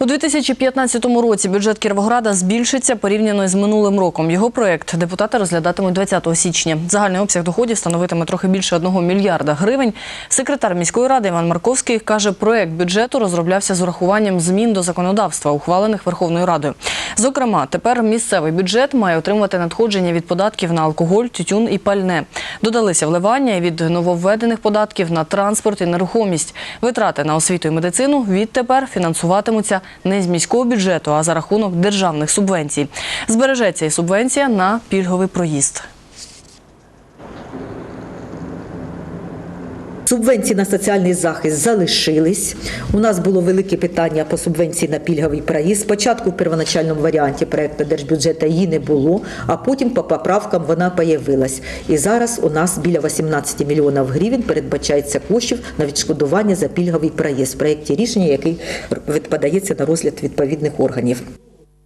У 2015 році бюджет Кіровограда збільшиться порівняно з минулим роком. Його проект депутати розглядатимуть 20 січня. Загальний обсяг доходів становитиме трохи більше 1 мільярда гривень. Секретар міської ради Іван Марковський каже, проект бюджету розроблявся з урахуванням змін до законодавства, ухвалених Верховною Радою. Зокрема, тепер місцевий бюджет має отримувати надходження від податків на алкоголь, тютюн і пальне. Додалися вливання від нововведених податків на транспорт і нерухомість. Витрати на освіту і медицину відтепер фінансуватимуться не з міського бюджету, а за рахунок державних субвенцій. Збережеться і субвенція на пільговий проїзд. Субвенції на соціальний захист залишились. У нас було велике питання по субвенції на пільговий проїзд. Спочатку в первоначальному варіанті проекту держбюджету її не було, а потім по поправкам вона появилась. І зараз у нас біля 18 мільйонів гривень передбачається коштів на відшкодування за пільговий проїзд в проєкті рішення, який подається на розгляд відповідних органів.